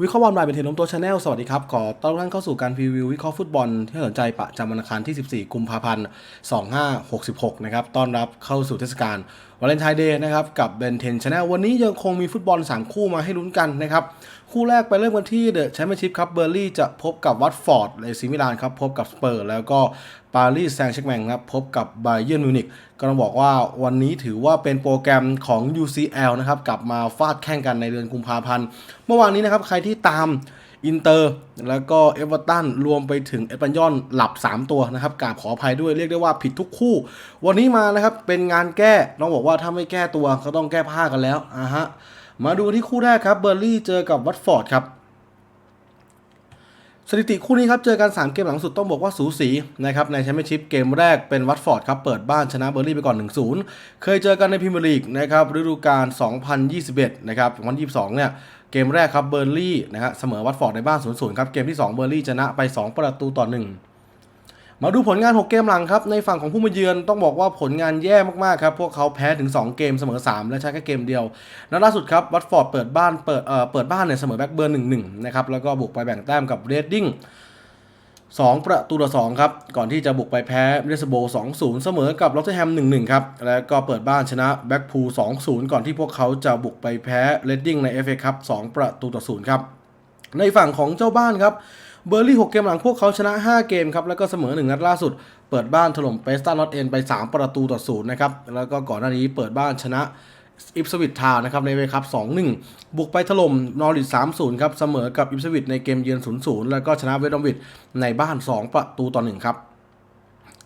วิเคราะห์บอลรายเป็นเทนนมตัวชาแนลสวัสดีครับขอต้อนรับเข้าสู่การพรีวิววิเคราะห์ฟุตบอลที่สนใจประจำวันอังคารที่ 14 กุมภาพันธ์ 2566 นะครับ ต้อนรับเข้าสู่เทศกาลวาเลนไทน์เดย์นะครับ กับเบนเทนชาแนลวันนี้ยังคงมีฟุตบอล 3 คู่มาให้ลุ้นกันนะครับ คู่แรกไปเริ่มกันที่เดอะแชมเปี้ยนชิพครับเบอร์ลี่จะพบกับวัตฟอร์ดเลซิมิลานครับพบกับสเปอร์แล้วก็ปารีสแซงต์แชร์แมงครับพบกับไบเยิร์นมิวนิกก็ต้องบอกว่าวันนี้ถือว่าเป็นโปรแกรมของ UCL นะครับกลับมาฟาดแข่งกันในเดือนกุมภาพันธ์ เมื่อวานนี้นะครับใครที่ตามอินเตอร์แล้วก็เอเวอร์ตันรวมไปถึงเอปันยอนหลับ 3 ตัวนะครับกราบขออภัยด้วยเรียกได้ว่าผิดทุกคู่ วันนี้มานะครับเป็นงานแก้ต้องบอกว่าถ้าไม่แก้ตัวก็ต้องแก้ผ้ากันแล้วอะฮะ มาดูที่คู่แรกครับเบอร์ลี่เจอกับวัตฟอร์ดครับสถิติคู่นี้ครับเจอกัน 3 เกมหลังสุดต้องบอกว่าสูสีนะครับในแชมเปี้ยนชิพเกมแรกเป็นวัตฟอร์ดครับเปิดบ้านชนะเบอร์ลี่ไปก่อน 1-0 เคยเจอกันในพรีเมียร์ลีกนะครับฤดูกาล 2021 นะครับ 2022 เนี่ยเกมแรกครับเบอร์ลี่นะฮะเสมอวัตฟอร์ดในบ้าน 0-0 ครับเกมที่ 2 เบอร์ลี่ชนะไป 2 ประตูต่อ 1 มาดูผลงาน 6 เกมหลังครับ ในฝั่งของผู้มาเยือนต้องบอกว่าผลงานแย่มากๆครับ พวกเขาแพ้ถึง 2 เกมเสมอ 3 และใช้แค่เกมเดียวนัดล่าสุดครับวัตฟอร์ดเปิดบ้านเปิดเอ่อเปิดบ้านเนี่ยเสมอแบ็กเบิร์น1-1นะครับแล้วก็บุกไปแบ่งแต้มกับเรดดิ้ง2 ประตูต่อ2ครับ ก่อนที่จะบุกไปแพ้มิดเดิลสโบ2-0 เสมอกับลอตเทอร์แฮม 1-1 ครับ แล้วก็เปิดบ้านชนะแบ็กพูล2-0 ก่อนที่พวกเขาจะบุกไปแพ้เรดดิ้งใน FA ครับ2ประตูต่อ0ครับ ในฝั่งของเจ้าบ้านครับ เบอร์ลี่ 6 เกมหลังพวกเขาชนะ 5 เกมครับ แล้วก็เสมอ 1 นัดล่าสุด เปิดบ้านถล่มเปสตันนอตเอ็นไป 3 ประตูต่อ0นย์นะครับ แล้วก็ก่อนหน้านี้เปิดบ้านชนะอิปสวิตทาวนะครับในเวคัพ2-1 บุกไปถล่มนอริท3-0 ครับ เสมอกับอิปสวิตในเกมเยือน 0-0 แล้วก็ชนะเวดอมวิดในบ้าน 2 ประตูต่อ1ครับ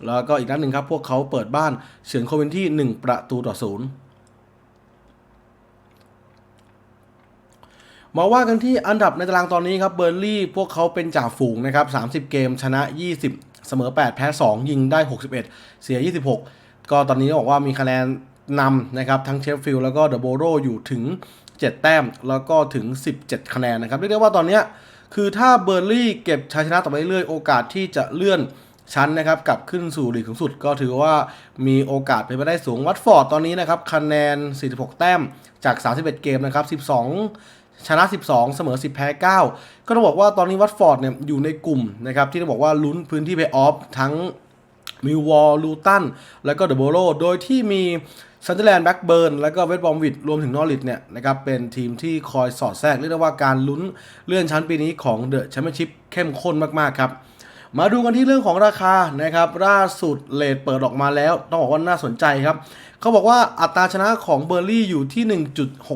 แล้วก็อีกนัดหนึ่งครับพวกเขาเปิดบ้านเฉือนโคเวนที่ 1 ประตูต่อ0 มาว่ากันที่อันดับในตารางตอนนี้ครับเบอร์ลี่พวกเขาเป็นจ่าฝูงนะครับ 30 เกมชนะ 20 เสมอ 8 แพ้ 2 ยิงได้ 61 เสีย 26 ก็ตอนนี้บอกว่ามีคะแนนนำนะครับ ทั้งเชฟฟิลด์แล้วก็เดอะโบโรอยู่ถึง 7 แต้ม แล้วก็ถึง 17 คะแนนนะครับ เรียกได้ว่าตอนนี้คือถ้าเบอร์ลี่เก็บชัยชนะต่อไปเรื่อยโอกาสที่จะเลื่อนชั้นนะครับกลับขึ้นสู่ลีกสูงสุดก็ถือว่ามีโอกาสเป็นไปได้สูงวัตฟอร์ดตอนนี้นะครับคะแนน 46 แต้มจาก 31 เกมนะครับ 12 ชนะ 12 เสมอ 10 แพ้ 9 ก็ต้องบอกว่าตอนนี้วัตฟอร์ดเนี่ยอยู่ในกลุ่มนะครับที่ต้องบอกว่าลุ้นพื้นที่เพย์ออฟทั้งมิววอลลูตัน แล้วก็เดอะโบโรโดยที่มีซันเดอร์แลนด์แบ็กเบิร์นแล้วก็เวสต์บอมวิดรวมถึงนอริทเนี่ยนะครับเป็นทีมที่คอยสอดแทรกเรียกได้ว่าการลุ้นเลื่อนชั้นปีนี้ของเดอะแชมเปี้ยนชิพเข้มข้นมาก ๆ ครับ มาดูกันที่เรื่องของราคานะครับล่าสุดเลทเปิดออกมาแล้ว ต้องบอกว่าน่าสนใจครับเขาบอกว่าอัตราชนะของเบอร์ลี่อยู่ที่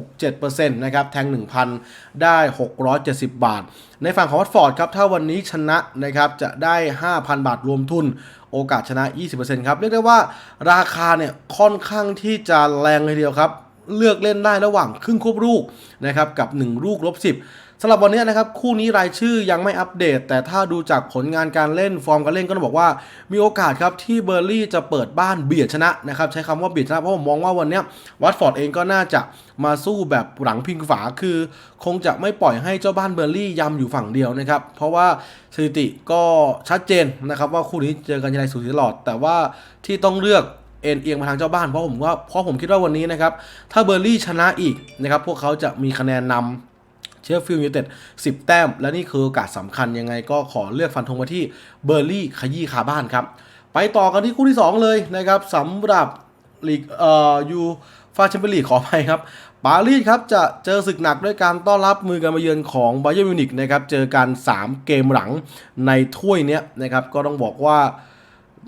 1.67%นะครับแทง 1,000 ได้ 670 บาท ในฝั่งของวัตฟอร์ดครับถ้าวันนี้ชนะนะครับจะได้ 5,000 บาทรวมทุน โอกาสชนะ 20%ครับเรียกได้ว่าราคาเนี่ยค่อนข้างที่จะแรงเลยเดียวครับ เลือกเล่นได้ระหว่างครึ่งควบลูกนะครับกับ 1 ลูกลบ 10 สำหรับวันนี้นะครับคู่นี้รายชื่อยังไม่อัปเดต แต่ถ้าดูจากผลงานการเล่นฟอร์มการเล่นก็ต้องบอกว่า มีโอกาสครับที่เบอร์ลี่จะเปิดบ้านเบียดชนะนะครับใช้คำว่าเบียดชนะเพราะผมมองว่าวันนี้วัตฟอร์ดเองก็น่าจะมาสู้แบบหลังพิงฝาคือ คงจะไม่ปล่อยให้เจ้าบ้านเบอร์ลี่ยำอยู่ฝั่งเดียวนะครับเพราะว่าสถิติก็ชัดเจนนะครับว่าคู่นี้เจอกันยังไงสูสีตลอด แต่ว่าที่ต้องเลือกเอ็นเอียงมาทางเจ้าบ้านเพราะผมว่าเพราะผมคิดว่าวันนี้นะครับถ้าเบอร์ลี่ชนะอีกนะครับพวกเขาจะมีคะแนนนำ เชฟฟิลด์ยูไนเต็ด10 แต้ม และนี่คือโอกาสสำคัญยังไงก็ขอเลือกฟันธงมาที่เบอร์ลี่ขยี้คาบ้านครับ ไปต่อกันที่คู่ที่ 2 เลยนะครับสำหรับลีกเอ่อยูฟาแชมเปี้ยนลีกขอไปครับปารีสครับจะเจอศึกหนักด้วยการต้อนรับมือการมาเยือนของไบเยอร์มิวนิกนะครับเจอกัน 3 เกมหลังในถ้วยเนี้ยนะครับก็ต้องบอกว่า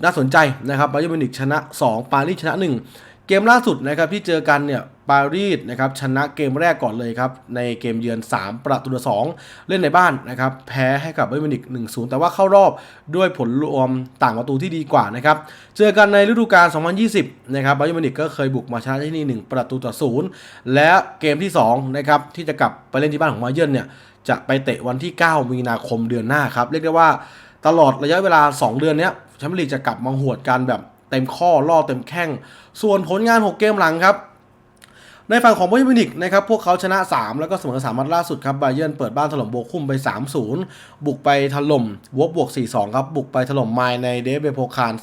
น่าสนใจนะครับบาเยอร์มิวนิกชนะ 2 ปารีสชนะ 1 เกมล่าสุดนะครับที่เจอกันเนี่ย ปารีสนะครับชนะเกมแรกก่อนเลยครับ ในเกมเยือน 3 ประตูต่อ2เล่นในบ้านนะครับ แพ้ให้กับบาเยอร์มินิก1-0 แต่ว่าเข้ารอบด้วยผลรวมต่างประตูที่ดีกว่านะครับ เจอกันในฤดูกาล 2020 นะครับบาเยอร์มินิกก็เคยบุกมาชนะที่นี่ 1 ประตูต่อ 0 และเกมที่2นะครับที่จะกลับไปเล่นที่บ้านของบาเยิร์นเนี่ยจะไปเตะวันที่ 9 มีนาคมเดือนหน้าครับ เรียกได้ว่าตลอดระยะเวลา 2 เดือนเนี้ยแชมเปี้ยนลีกจะกลับมาหวดกันแบบเต็มข้อล่อเต็มแข้ง ส่วนผลงาน 6 เกมหลังครับ ในฝั่งของบาเยิร์นมิวนิกนะครับพวกเขาชนะ 3 แล้วก็เสมอ3นัดล่าสุดครับบาเยิร์นเปิดบ้านถล่มโบคุมไป 3-0 บุกไปถล่มวบบวก 4-2 ครับ บุกไปถล่มไมล์ในเดฟเบโพคาร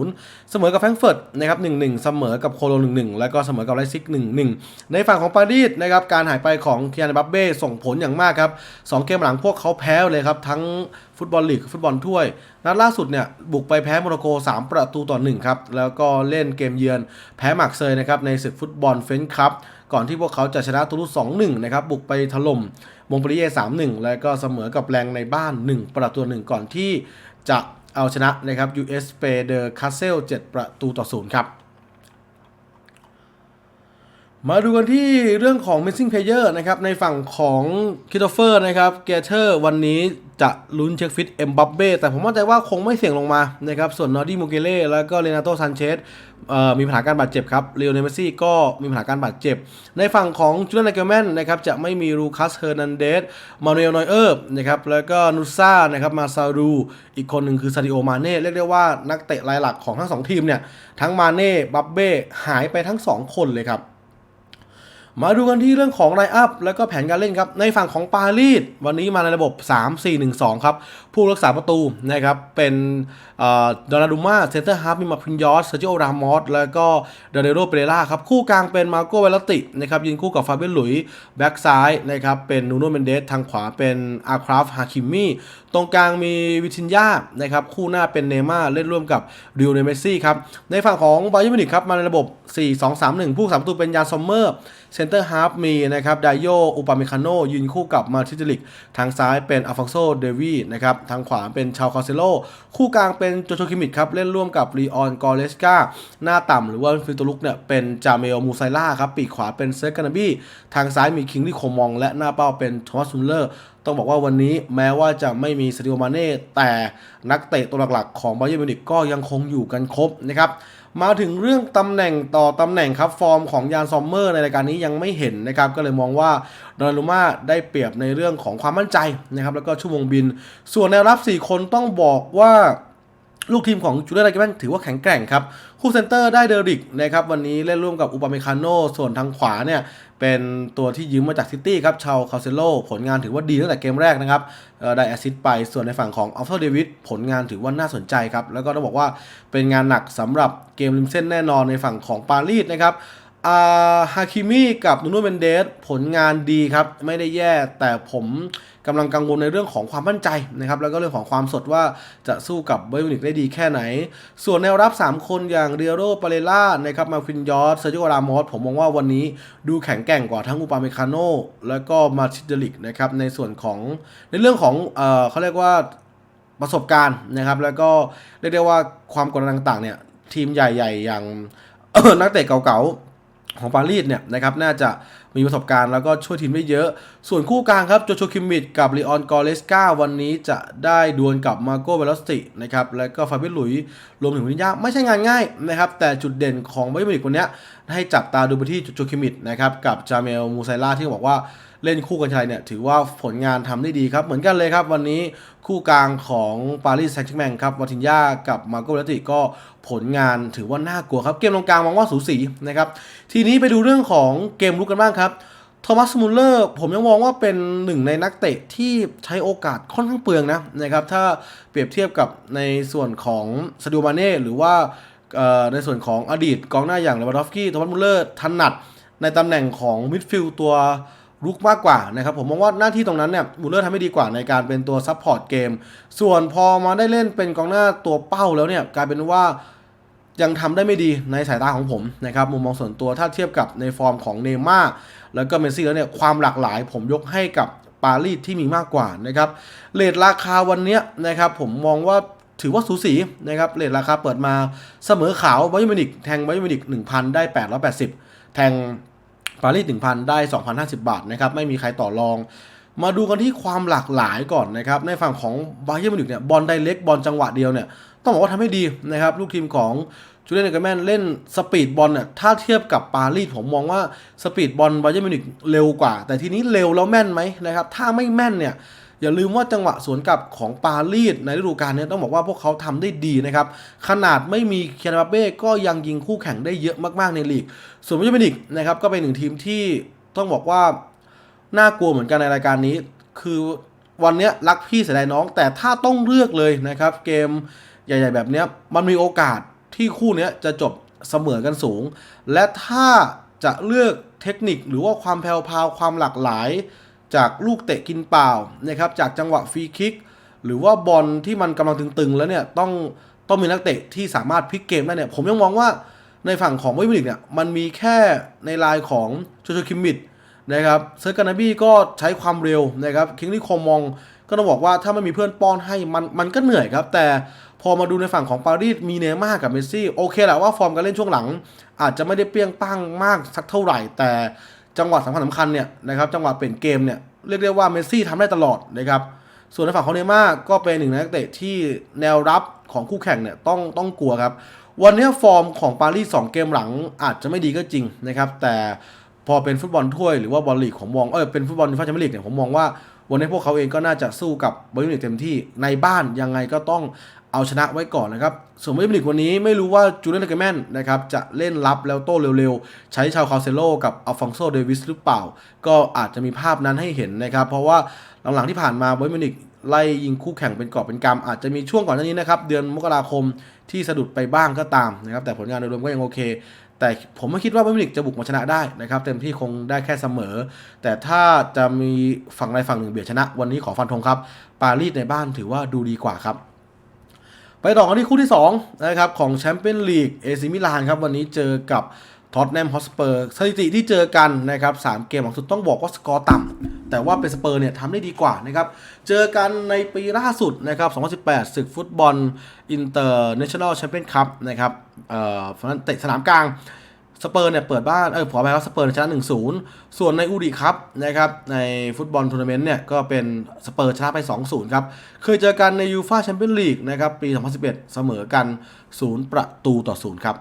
4-0 เสมอกับแฟรงก์เฟิร์ตนะครับ 1-1 เสมอกับโคโล 1-1 แล้วก็เสมอกับไลซิก 1-1 ในฝั่งของปารีสนะครับการหายไปของเคียนบัปเบ้ส่งผลอย่างมากครับสองเกมหลังพวกเขาแพ้เลยครับทั้ง ฟุตบอลลีกฟุตบอลถ้วย นัดล่าสุดเนี่ยบุกไปแพ้โมร็อกโก 3 ประตูต่อ1ครับ แล้วก็เล่นเกมเยือนแพ้หมักเซยนะครับในศึกฟุตบอลเฟนช์คัพก่อนที่พวกเขาจะชนะตูรุส2-1 นะครับ บุกไปถล่มมงปรีเย่3-1 แล้วก็เสมอกับแรงในบ้าน 1 ประตูต่อ1ก่อนที่จะเอาชนะนะครับ US p a d e r Castle 7ประตูต่อ0ครับมาดูกันที่เรื่องของ missing player นะครับในฝั่งของคิโตเฟอร์นะครับเกเทอร์วันนี้ จะลุ้นเช็คฟิตเอ็มบัปเบ้แต่ผมมั่นใจว่าคงไม่เสี่ยงลงมานะครับส่วนนอร์ดี้มูเกเล่แล้วก็เรนาโตซันเชสมีปัญหาการบาดเจ็บครับเลโอเนเมซี่ก็มีปัญหาการบาดเจ็บ ในฝั่งของจูเลียนเกลแมนนะครับจะไม่มีรูคัสเฮอร์นันเดสมาเนลนอยเออร์นะครับแล้วก็นูซ่านะครับมาซารูอีกคนหนึ่งคือซาดิโอมาเน่เรียกได้ว่านักเตะรายหลักของทั้งสองทีมเนี่ยทั้งมาเน่บัปเบ้หายไปทั้งสองคนเลยครับ มาดูกันที่เรื่องของไลน์อัพแล้วก็แผนการเล่นครับ ในฝั่งของปารีสวันนี้มาในระบบ 3-4-1-2 ครับ ผู้รักษาประตูนะครับ เป็นดอนาดูมาเซนเตอร์ฮาร์ฟมีมาพินยอสเซอร์จิโอรามอสแล้วก็เดเนโรเปเรล่าครับ คู่กลางเป็นมาโกเวลตินะครับยืนคู่กับฟาเบียนหลุยแบ็กซ้ายนะครับ เป็นนูโนเมนเดสทางขวาเป็นอาคราฟฮาคิมมี่ตรงกลางมีวิทินยานะครับ คู่หน้าเป็นเนม่าเล่นร่วมกับริวเนเมซี่ครับในฝั่งของบาเยิร์มิวนิกครับมาในระบบ 4-2-3-1 ผู้สามประตูเป็นยานซอมเมอร์เซนเตอร์ฮาร์ฟมีนะครับไดโยอุปาเมคาโนยืนคู่กับมาทิจิลิก ทางซ้ายเป็นอัลฟองโซเดวีนะครับทางขวาเป็นชาวคาเซโล คู่กลางเป็นโจโชคิมิดครับ เล่นร่วมกับรีออนกอเลสกาหน้าต่ำหรือว่าฟิลโตลุกเนี่ยเป็นจาเมลมูไซล่าครับปีกขวาเป็นเซร์กานาบีทางซ้ายมีคิงลี่โคมอง และหน้าเป้าเป็นโทมัสซุนเลอร์ต้องบอกว่าวันนี้แม้ว่าจะไม่มีซาดิโอมาเน่แต่นักเตะตัวหลักๆ ของบาเยิร์มิวนิกก็ยังคงอยู่กันครบนะครับ มาถึงเรื่องตำแหน่งต่อตำแหน่งครับฟอร์มของยานซอมเมอร์ในรายการนี้ยังไม่เห็นนะครับก็เลยมองว่าดอนลูมาได้เปรียบในเรื่องของความมั่นใจนะครับแล้วก็ชั่วโมงบิน ส่วนแนวรับ 4 คนต้องบอกว่า ลูกทีมของจูเลียนไลเกแมนถือว่าแข็งแกร่งครับ คู่เซนเตอร์ได้เดริกนะครับวันนี้เล่นร่วมกับอุปาเมคาโน ส่วนทางขวาเนี่ย เป็นตัวที่ยืมมาจากซิตี้ครับชาวคาเซโล ผลงานถือว่าดีตั้งแต่เกมแรกนะครับได้แอสซิสต์ไปส่วนในฝั่งของอัลฟาเดวิดผลงานถือว่าน่าสนใจครับ แล้วก็ต้องบอกว่าเป็นงานหนักสำหรับเกมริมเส้นแน่นอนในฝั่งของปารีสนะครับ ฮาคิมิกับนูโนเมนเดสผลงานดีครับ ไม่ได้แย่แต่ผมกำลังกังวลในเรื่องของความมั่นใจนะครับ แล้วก็เรื่องของความสดว่าจะสู้กับเบอร์มินิกได้ดีแค่ไหน ส่วนแนวรับ 3 คนอย่างเดียโรปาเรล่านะครับมาฟินยอสเซอร์จิโอรามอสผมมองว่าวันนี้ดูแข็งแกร่งกว่าทั้งอุปาเมคาโนแล้วก็มาชิเดลิกนะครับในส่วนของในเรื่องของเออเขาเรียกว่าประสบการณ์นะครับ แล้วก็เรียกได้ว่าความกดดันต่างๆเนี่ยทีมใหญ่ ๆ อย่างนักเตะเก่าๆ ของปารีสเนี่ยนะครับน่าจะมีประสบการณ์แล้วก็ช่วยทีมได้เยอะ ส่วนคู่กลางครับโจโชคิมมิดกับลีออนกอเลสกาวันนี้จะได้ดวลกับมาโกเวลสตินะครับแล้วก็ฟาบิหลุยรวมถึงวินยาไม่ใช่งานง่ายนะครับแต่จุดเด่นของไบเบิลิกคนเนี้ย ให้จับตาดูไปที่โจโชคิมิดนะครับกับจาเมลมูไซล่าที่บอกว่าเล่นคู่กันชายเนี่ยถือว่าผลงานทำได้ดีครับ เหมือนกันเลยครับ วันนี้คู่กลางของปารีสแซงต์แชร์แมงครับวาตินยากับมาโกเลติก็ผลงานถือว่าน่ากลัวครับ เกมตรงกลางมองว่าสูสีนะครับ ทีนี้ไปดูเรื่องของเกมลุกกันบ้างครับโทมัสมูลเลอร์ผมยังมองว่าเป็นหนึ่งในนักเตะที่ใช้โอกาสค่อนข้างเปลืองนะนะครับถ้าเปรียบเทียบกับในส่วนของซาดิโอมาเน่หรือว่า ในส่วนของอดีตกองหน้าอย่างเลวานดอฟสกี้โทมัสมูลเลอร์ถนัดในตำแหน่งของมิดฟิลด์ตัวลุกมากกว่านะครับผมมองว่าหน้าที่ตรงนั้นเนี่ยมูลเลอร์ทำให้ดีกว่าในการเป็นตัวซับพอร์ตเกม ส่วนพอมาได้เล่นเป็นกองหน้าตัวเป้าแล้วเนี่ยกลายเป็นว่ายังทำได้ไม่ดีในสายตาของผมนะครับมุมมองส่วนตัวถ้าเทียบกับในฟอร์มของเนม่าแล้วก็เมสซี่แล้วเนี่ยความหลากหลายผมยกให้กับปารีสที่มีมากกว่านะครับเลทราคาวันนี้นะครับผมมองว่า ถือว่าสูสีนะครับเลทราคาเปิดมาเสมอขาวไบยมินิกแทงไบยมินิก1,000 ได้ 880 แทงปารีส1,000 ได้ 2,050 บาทนะครับไม่มีใครต่อรอง มาดูกันที่ความหลากหลายก่อนนะครับในฝั่งของไบเยิร์มิวนิกเนี่ยบอลไดเล็กบอลจังหวะเดียวเนี่ยต้องบอกว่าทำให้ดีนะครับลูกทีมของจูเลียนเกอร์แมนเล่นสปีดบอลเนี่ยถ้าเทียบกับปารีสผมมองว่าสปีดบอลไบเยิร์มิวนิกเร็วกว่า แต่ทีนี้เร็วแล้วแม่นไหมนะครับถ้าไม่แม่นเนี่ย อย่าลืมว่าจังหวะสวนกลับของปารีสในฤดูกาลนี้ต้องบอกว่าพวกเขาทำได้ดีนะครับ ขนาดไม่มีเคียนบาเบ้ก็ยังยิงคู่แข่งได้เยอะมากๆในลีก ส่วนบาเยร์นมินิกนะครับก็เป็นหนึ่งทีมที่ต้องบอกว่าน่ากลัวเหมือนกันในรายการนี้ คือวันนี้รักพี่เสียดายน้อง แต่ถ้าต้องเลือกเลยนะครับ เกมใหญ่ ๆ แบบนี้มันมีโอกาสที่คู่นี้จะจบเสมอกันสูง และถ้าจะเลือกเทคนิคหรือว่าความแผ่วพาวความหลากหลาย จากลูกเตะกินเปล่านะครับจากจังหวะฟรีคิก หรือว่าบอลที่มันกำลังตึงๆ แล้วเนี่ยต้องต้องมีนักเตะที่สามารถพลิกเกมได้เนี่ยผมยังมองว่าในฝั่งของวิมิลิกเนี่ยมันมีแค่ในลายของโจโจคิมมิดนะครับเซอร์กานาบี้ก็ใช้ความเร็วนะครับคิงลี่โคมองก็ต้องบอกว่าถ้าไม่มีเพื่อนป้อนให้มันมันก็เหนื่อยครับ แต่พอมาดูในฝั่งของปารีสมีเนย์ม่ากับเมสซี่ โอเคแหละว่าฟอร์มการเล่นช่วงหลัง อาจจะไม่ได้เปรี้ยงป้งมากสักเท่าไหร่ แต่ จังหวะสำคัญสำคัญเนี่ยนะครับจังหวะเปลี่ยนเกมเนี่ยเรียกได้ว่าเมสซี่ทำได้ตลอดนะครับส่วนในฝั่งของเนย์ม่าร์ก็เป็นหนึ่งในนักเตะที่แนวรับของคู่แข่งเนี่ยต้องต้องกลัวครับ วันนี้ฟอร์มของปารีส2เกมหลังอาจจะไม่ดีก็จริงนะครับ แต่พอเป็นฟุตบอลถ้วยหรือว่าบอลลีกของมองเออเป็นฟุตบอลยูฟ่าแชมเปี้ยนลีกเนี่ยผมมองว่าวันนี้พวกเขาเองก็น่าจะสู้กับบอลลีกเต็มที่ในบ้านยังไงก็ต้อง เอาชนะไว้ก่อนนะครับ ส่วนบอลลีกวันนี้ไม่รู้ว่าจูเลียนเกแมนนะครับจะเล่นรับแล้วโต้เร็วๆ ใช้ชาวคาเซโลกับอัลฟองโซเดวิสหรือเปล่า ก็อาจจะมีภาพนั้นให้เห็นนะครับ เพราะว่าหลังๆที่ผ่านมาบอลลีกไล่ยิงคู่แข่งเป็นกอบเป็นกำอาจจะมีช่วงก่อนหน้านี้นะครับ เดือนมกราคมที่สะดุดไปบ้างก็ตามนะครับ แต่ผลงานโดยรวมก็ยังโอเค แต่ผมไม่คิดว่าเบมิลิกจะบุกมาชนะได้นะครับ เต็มที่คงได้แค่เสมอ แต่ถ้าจะมีฝั่งใดฝั่งหนึ่งเบียดชนะ วันนี้ขอฟันธงครับ ปารีสในบ้านถือว่าดูดีกว่าครับ ไปต่อกันที่คู่ที่ 2 นะครับของแชมเปี้ยนลีกเอซิมิลานครับ วันนี้เจอกับท็อตแนมฮอสเปอร์สถิติที่เจอกันนะครับสามเกมหลังสุดต้องบอกว่าสกอร์ต่ำแต่ว่าเป็นสเปอร์เนี่ยทำได้ดีกว่านะครับ เจอกันในปีล่าสุดนะครับ 2018 ศึกฟุตบอลอินเตอร์เนชั่นแนลแชมเปี้ยนคัพนะครับเอ่อฝั่งนั้นเตะสนามกลาง สเปอร์เนี่ยเปิดบ้านเออขอไปครับสเปอร์ชนะหนึ่งศูนย์ส่วนในอูดิครับนะครับในฟุตบอลทัวร์นาเมนต์เนี่ยก็เป็นสเปอร์ชนะไป 2-0 ครับ เคยเจอกันในยูฟาแชมเปี้ยนลีกนะครับปี 2011 เสมอกัน 0 ประตูต่อ 0 ครับ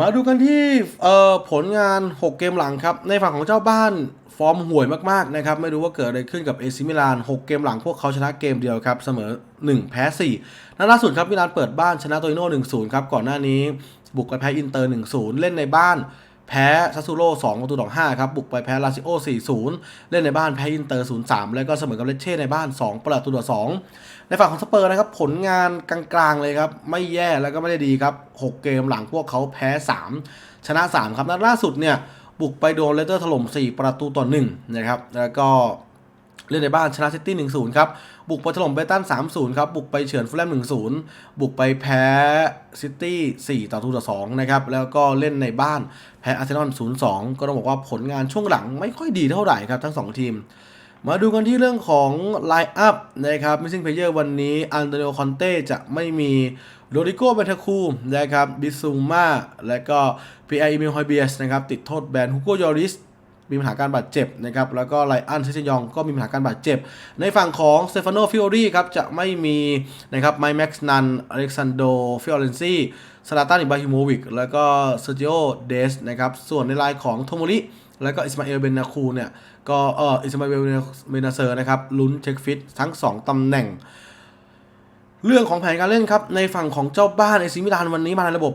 มาดูกันที่ผลงาน 6 เกมหลังครับ ในฝั่งของเจ้าบ้านฟอร์มห่วยมากๆนะครับ ไม่รู้ว่าเกิดอะไรขึ้นกับเอซิมิลาน 6 เกมหลังพวกเขาชนะเกมเดียวครับ เสมอ 1 แพ้4นัดล่าสุดครับมิลานเปิดบ้านชนะโตโน่1-0 ครับ ก่อนหน้านี้ บุกไปแพ้อินเตอร์ 1-0 เล่นในบ้าน แพ้ซัสซูโร่2ประตูต่อ5ครับ บุกไปแพ้ลาซิโอ 4-0 เล่นในบ้านแพ้อินเตอร์ 0-3 แล้วก็เสมอกับเลเช่ในบ้าน 2 ประตูต่อ 2 ในฝั่งของสเปอร์นะครับ ผลงานกลางๆเลยครับ ไม่แย่แล้วก็ไม่ได้ดีครับ 6 เกมหลังพวกเขาแพ้ 3 ชนะ 3 ครับ นัดล่าสุดเนี่ย บุกไปโดนเลสเตอร์ถล่ม 4 ประตูต่อ1นะครับ แล้วก็ เล่นในบ้านชนะซิตี้ 1-0 ครับ บุกไปถล่มเบตัน 3-0 ครับ บุกไปเฉือนฟูลแลม 1-0 บุกไปแพ้ซิตี้ 4 ต่อ2ต่อ2นะครับ แล้วก็เล่นในบ้านแพ้อาร์เซนอล 0-2 ก็ต้องบอกว่าผลงานช่วงหลังไม่ค่อยดีเท่าไหร่ครับทั้ง 2 ทีม มาดูกันที่เรื่องของไลน์อัพนะครับมิซิ่งเพลเยอร์วันนี้อันโตนิโอคอนเต้จะไม่มีโรดิโก้เบนทาคูนะครับบิซูมาและก็พีไอเอมิลฮอยเบียสนะครับติดโทษแบนฮุโกยอริส มีปัญหาการบาดเจ็บนะครับแล้วก็ไลอันเซชยองก็มีปัญหาการบาดเจ็บ ในฝั่งของเตฟานโนฟิโอรีครับจะไม่มีนะครับไมแม็กซ์นันอเล็กซานโดฟิโอเรนซีซาลาตันอิบราฮิโมวิกแล้วก็เซอร์จิโอเดสนะครับส่วนในรายของโทโมริแล้วก็อิสมาเอลเบนนาคูเนี่ยก็เอออิสมาเอลเบนนาเซอร์นะครับลุ้นเช็คฟิตทั้ง 2ตำแหน่ง เรื่องของแผนการเล่นครับ ในฝั่งของเจ้าบ้านเอซิมิลานวันนี้มาในระบบ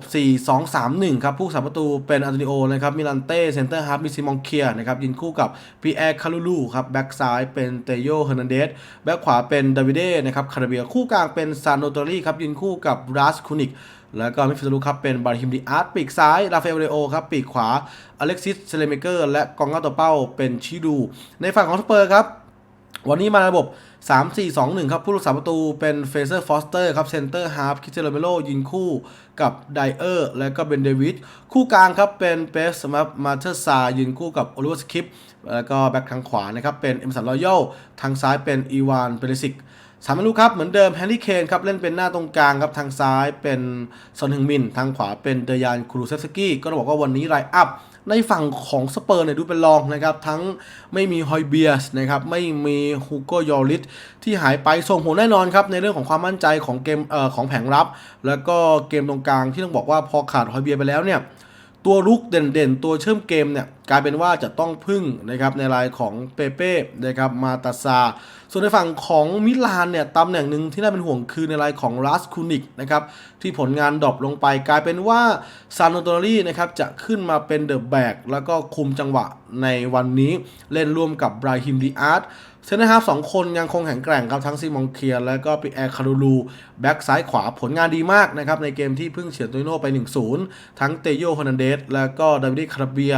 4-2-3-1 ครับ ผู้สาประตูเป็นอันโตนิโอนะครับมิลันเต้เซนเตอร์ฮาร์ฟมิซิมองเคียนะครับยินคู่กับพีแอร์คาลูลูครับแบ็กซ้ายเป็นเตโยเฮอร์นันเดสแบ็กขวาเป็นดาวิเดนะครับคาราเบียคู่กลางเป็นซานโนโตรีครับยินคู่กับรัสคูนิกแล้วก็มิฟิลด์ลูครับเป็นบาริฮิมดิอาร์ตปีกซ้าย ราฟาเอลเรโอครับปีกขวาอเล็กซิสเซเลเมเกอร์และกองหน้าตัวเป้าเป็นชิดู ในฝั่งของสเปอร์ครับวันนี้มาในระบบ 3 4 2 1 ครับผู้รักษาประตูเป็นเฟเซอร์ฟอสเตอร์ครับเซนเตอร์ฮาร์ฟคิเซโรเมโลยิงคู่กับไดเออร์และก็เบนเดวิดคู่กลางครับเป็นเปสสมามาเทอร์ซายิงคู่กับโอลิเวอร์สคิปแล้วก็แบ็คทางขวานะครับเป็นเอ็มสันรอยัลทางซ้ายเป็นอีวานเปเรซิกสามลูกครับเหมือนเดิมแฮร์รี่เคนครับเล่นเป็นหน้าตรงกลางครับทางซ้ายเป็นซอนฮึงมิน ทางขวาเป็นเดยานครูเซฟสกี้ก็ต้องบอกว่าวันนี้ไลน์อัพ ในฝั่งของสเปอร์เนี่ยดูเป็นรองนะครับ ทั้งไม่มีฮอยเบียสนะครับไม่มีฮูโกยอริสที่หายไปส่งผลแน่นอนครับ ในเรื่องของความมั่นใจของเกมเอ่อของแผงรับ แล้วก็เกมตรงกลางที่ต้องบอกว่าพอขาดฮอยเบียไปแล้วเนี่ย ตัวรุกเด่นๆ ตัวเชื่อมเกมเนี่ยกลายเป็นว่าจะต้องพึ่งนะครับในรายของเปเป้นะครับมาตาซา ส่วนในฝั่งของมิลานเนี่ยตำแหน่งหนึ่งที่น่าเป็นห่วงคือในรายของรัสคูนิกนะครับที่ผลงานดรอปลงไป กลายเป็นว่าซานโตนารีนะครับจะขึ้นมาเป็นเดอะแบกแล้วก็คุมจังหวะในวันนี้เล่นร่วมกับไบรฮิมดิอาร์ต เซนเตอร์ฮาฟสองคนยังคงแข็งแกร่งครับทั้งซิมองเคียร์และก็ปีแอร์คารูลูแบ็กซ้ายขวาผลงานดีมากนะครับในเกมที่เพิ่งเฉือนโตโน่ไป 1-0 ทั้งเตโยฮอนันเดสและก็ดาวิดคาราเบีย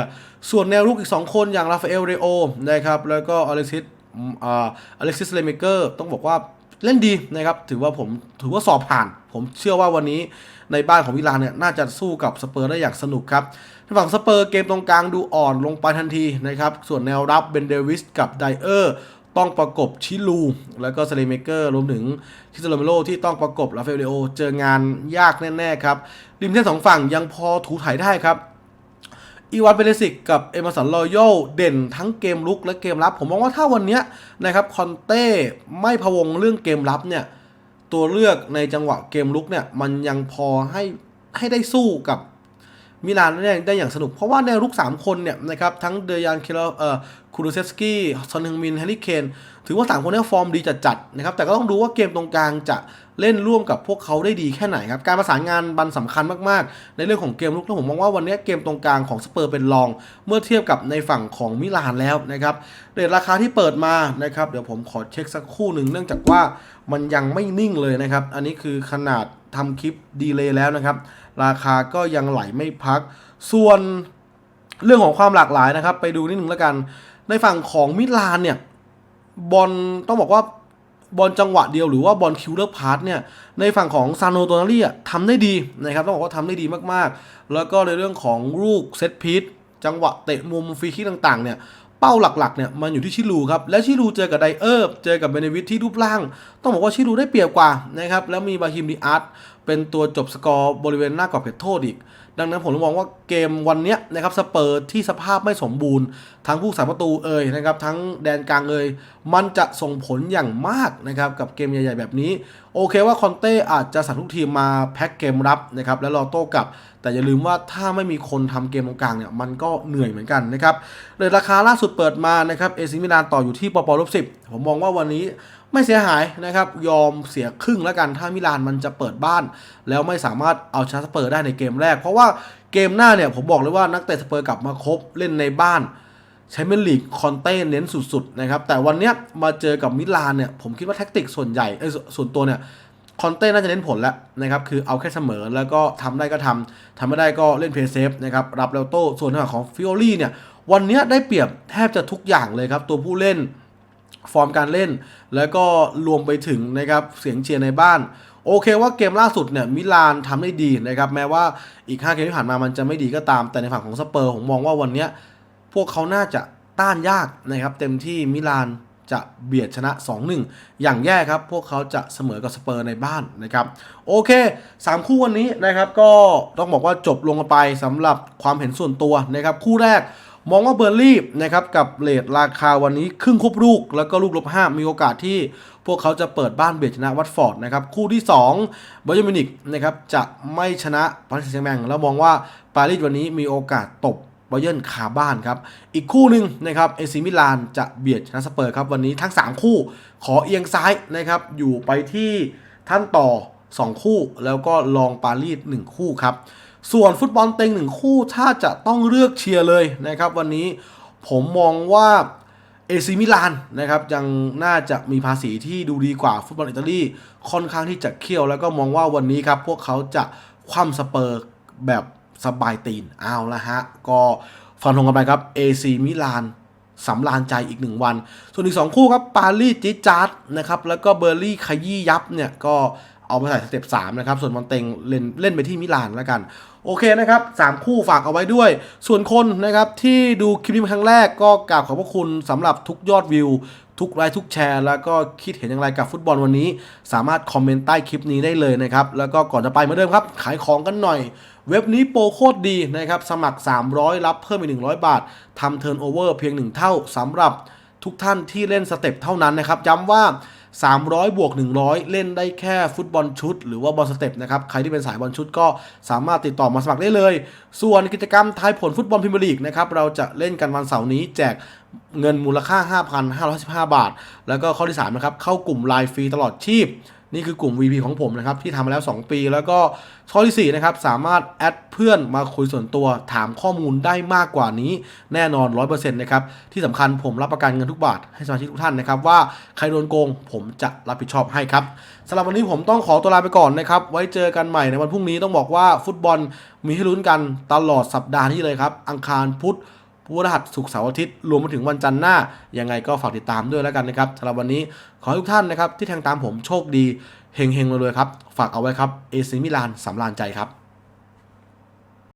ส่วนแนวรุกอีก 2 คนอย่างราฟาเอลเรโอนะครับแล้วก็อเล็กซิสอ่าอเล็กซิสเลเมเกอร์ต้องบอกว่าเล่นดีนะครับถือว่าผมถือว่าสอบผ่าน ผมเชื่อว่าวันนี้ในบ้านของมิลานเนี่ยน่าจะสู้กับสเปอร์ได้อย่างสนุกครับฝั่งสเปอร์เกมตรงกลางดูอ่อนลงไปทันทีนะครับส่วนแนวรับเบนเดวิสกับไดเออร์ ต้องประกบชิลู แล้วก็เซเลเมเกอร์รวมถึงคิสโลเมโลที่ต้องประกบลาเฟลเดโอเจองานยากแน่ๆครับ ริมเส้นสองฝั่งยังพอถูถ่ายได้ครับอีวานเปเรสิกกับเอมาสันรอยัลเด่นทั้งเกมลุกและเกมรับ ผมมองว่าถ้าวันเนี้ยนะครับคอนเต้ไม่พะวงเรื่องเกมรับเนี่ย ตัวเลือกในจังหวะเกมลุกเนี่ย มันยังพอให้ให้ได้สู้กับมิลานได้ได้อย่างสนุก เพราะว่าแนวรุก 3 คนเนี่ยนะครับทั้งเดยานเคลเอ่อ คูรูเซสกี้ซอนฮึงมินแฮร์รี่เคนถือว่า3คนนี้ฟอร์มดีจัดๆนะครับ แต่ก็ต้องดูว่าเกมตรงกลางจะเล่นร่วมกับพวกเขาได้ดีแค่ไหนครับ การประสานงานบันสำคัญมากๆ ในเรื่องของเกมลุกแล้วผมมองว่าวันนี้เกมตรงกลางของสเปอร์เป็นรอง เมื่อเทียบกับในฝั่งของมิลานแล้วนะครับเรทราคาที่เปิดมานะครับ เดี๋ยวผมขอเช็คสักคู่หนึ่งเนื่องจากว่ามันยังไม่นิ่งเลยนะครับ อันนี้คือขนาดทำคลิปดีเลย์แล้วนะครับ ราคาก็ยังไหลไม่พัก ส่วนเรื่องของความหลากหลายนะครับ ไปดูนิดนึงแล้วกัน ในฝั่งของมิลานเนี่ยบอลต้องบอกว่าบอลจังหวะเดียวหรือว่าบอลคิวเลอร์พาร์ทเนี่ยในฝั่งของซานโนโตนารีอะทำได้ดีนะครับต้องบอกว่าทำได้ดีมากๆ แล้วก็ในเรื่องของลูกเซตพีทจังหวะเตะมุมฟรีคิกต่างๆเนี่ยเป้าหลักๆเนี่ยมันอยู่ที่ชิลูครับและชิลูเจอกับไดเออร์เจอกับเบเนวิทที่รูปร่าง ต้องบอกว่าชิลูได้เปรียบกว่านะครับแล้วมีบาฮิมดิอาร์ตเป็นตัวจบสกอร์บริเวณหน้ากรอบเขตโทษอีก ดังนั้นผมมองว่าเกมวันนี้นะครับสเปอร์ที่สภาพไม่สมบูรณ์ ทั้งผู้สาประตูเอ่ยนะครับทั้งแดนกลางเอ่ยมันจะส่งผลอย่างมากนะครับกับเกมใหญ่ๆแบบนี้ โอเคว่าคอนเต้อาจจะสั่งทุกทีมมาแพ็คเกมรับนะครับแล้วรอโต้กลับ แต่อย่าลืมว่าถ้าไม่มีคนทำเกมตรงกลางเนี่ยมันก็เหนื่อยเหมือนกันนะครับเลยราคาล่าสุดเปิดมานะครับเอซิมิลานต่ออยู่ที่ปปลบสิบผมมองว่าวันนี้ไม่เสียหายนะครับ ยอมเสียครึ่งแล้วกันถ้ามิลานมันจะเปิดบ้าน แล้วไม่สามารถเอาชนะสเปอร์ได้ในเกมแรกเพราะว่าเกมหน้าเนี่ยผมบอกเลยว่านักเตะสเปอร์กลับมาครบเล่นในบ้านใช้เมนลีกคอนเต้เน้นสุดๆนะครับแต่วันเนี้ยมาเจอกับมิลานเนี่ยผมคิดว่าแท็กติกส่วนใหญ่เอ้ยสส่วนตัวเนี่ยคอนเต้น่าจะเน้นผลแล้วนะครับคือเอาแค่เสมอแล้วก็ทำได้ก็ทำทำไม่ได้ก็เล่นเพย์เซฟนะครับรับแล้วโต้ส่วนทางของฟิโอลี่เนี่ยวันนี้ได้เปรียบแทบจะทุกอย่างเลยครับ ตัวผู้เล่นฟอร์มการเล่น แล้วก็รวมไปถึงนะครับเสียงเชียร์ในบ้าน โอเคว่าเกมล่าสุดเนี่ยมิลานทำได้ดีนะครับแม้ว่าอีก 5 เกมที่ผ่านมามันจะไม่ดีก็ตาม แต่ในฝั่งของสเปอร์ผมมองว่าวันนี้พวกเขาน่าจะต้านยากนะครับเต็มที่มิลานจะเบียดชนะ 2-1 อย่างแย่ครับ พวกเขาจะเสมอกับสเปอร์ในบ้านนะครับโอเค 3 คู่วันนี้นะครับก็ต้องบอกว่าจบลงไปสำหรับความเห็นส่วนตัวนะครับคู่แรก มองว่าเบอร์ลี่นะครับกับเลทราคาวันนี้ครึ่งครบลูก แล้วก็ลูกลบห้ามีโอกาสที่พวกเขาจะเปิดบ้านเบียดชนะวัตฟอร์ดนะครับคู่ที่2บาเยอร์มินิกนะครับจะไม่ชนะปารีสแซงต์แมงแล้วมองว่าปารีสวันนี้มีโอกาสตบบาเยิร์นคาบ้านครับ อีกคู่หนึ่งนะครับเอซิมิลานจะเบียดชนะสเปอร์ครับ วันนี้ทั้ง 3 คู่ขอเอียงซ้ายนะครับ อยู่ไปที่ท่านต่อ 2 คู่ แล้วก็ลองปารีส1คู่ครับ ส่วนฟุตบอลเต็งหนึ่งคู่ถ้าจะต้องเลือกเชียร์เลยนะครับ วันนี้ผมมองว่าเอซิมิลานนะครับยังน่าจะมีภาษีที่ดูดีกว่าฟุตบอลอิตาลีค่อนข้างที่จะเขี้ยวแล้วก็มองว่าวันนี้ครับ พวกเขาจะคว่ำสเปอร์แบบสบายตีนเอาละฮะ ก็ฟันธงกันไปครับเอซิมิลานสำราญใจอีกหนึ่งวัน ส่วนอีก 2 คู่ครับปารีสจิจาร์ดนะครับแล้วก็เบอร์ลี่ขยี้ยับเนี่ยก็เอาไปใส่สเต็ป3นะครับส่วนมอนเตงเล่นเล่นไปที่มิลานแล้วกัน โอเคนะครับ 3 คู่ฝากเอาไว้ด้วย ส่วนคนนะครับที่ดูคลิปนี้ครั้งแรกก็กราบขอบพระคุณสำหรับทุกยอดวิว ทุกไลค์ทุกแชร์ แล้วก็คิดเห็นอย่างไรกับฟุตบอลวันนี้ สามารถคอมเมนต์ใต้คลิปนี้ได้เลยนะครับ แล้วก็ก่อนจะไปเหมาเดิมครับ ขายของกันหน่อย เว็บนี้โปรโคตรดีนะครับ สมัคร 300 รับเพิ่มอีก 100 บาททำเทิร์นโอเวอร์เพียง 1 เท่าสำหรับทุกท่านที่เล่นสเต็ปเท่านั้นนะครับย้ำว่า 300 บวก 100 เล่นได้แค่ฟุตบอลชุด หรือว่าบอลสเต็ปนะครับ ใครที่เป็นสายบอลชุดก็สามารถติดต่อมาสมัครได้เลย ส่วนกิจกรรมทายผลฟุตบอลพรีเมียร์ลีกนะครับ เราจะเล่นกันวันเสาร์นี้แจกเงินมูลค่า 5,515 บาท แล้วก็ข้อที่3นะครับ เข้ากลุ่มไลน์ฟรีตลอดชีพ นี่คือกลุ่ม VP ของผมนะครับที่ทำมาแล้ว 2 ปี แล้วก็ข้อที่4นะครับสามารถแอดเพื่อนมาคุยส่วนตัวถามข้อมูลได้มากกว่านี้แน่นอน 100%นะครับที่สำคัญผมรับประกันเงินทุกบาทให้สมาชิกทุกท่านนะครับว่าใครโดนโกงผมจะรับผิดชอบให้ครับสำหรับวันนี้ผมต้องขอตัวลาไปก่อนนะครับไว้เจอกันใหม่ในวันพรุ่งนี้ต้องบอกว่าฟุตบอลมีให้ลุ้นกันตลอดสัปดาห์นี้เลยครับอังคารพุธ พุธรหัสศุกร์เสาร์อาทิตย์รวมไปถึงวันจันทร์หน้า ยังไงก็ฝากติดตามด้วยแล้วกันนะครับสำหรับวันนี้ขอให้ทุกท่านนะครับที่แทงตามผมโชคดีเฮงๆรวยๆครับ ฝากเอาไว้ครับ เอซิมิลานสำราญใจครับ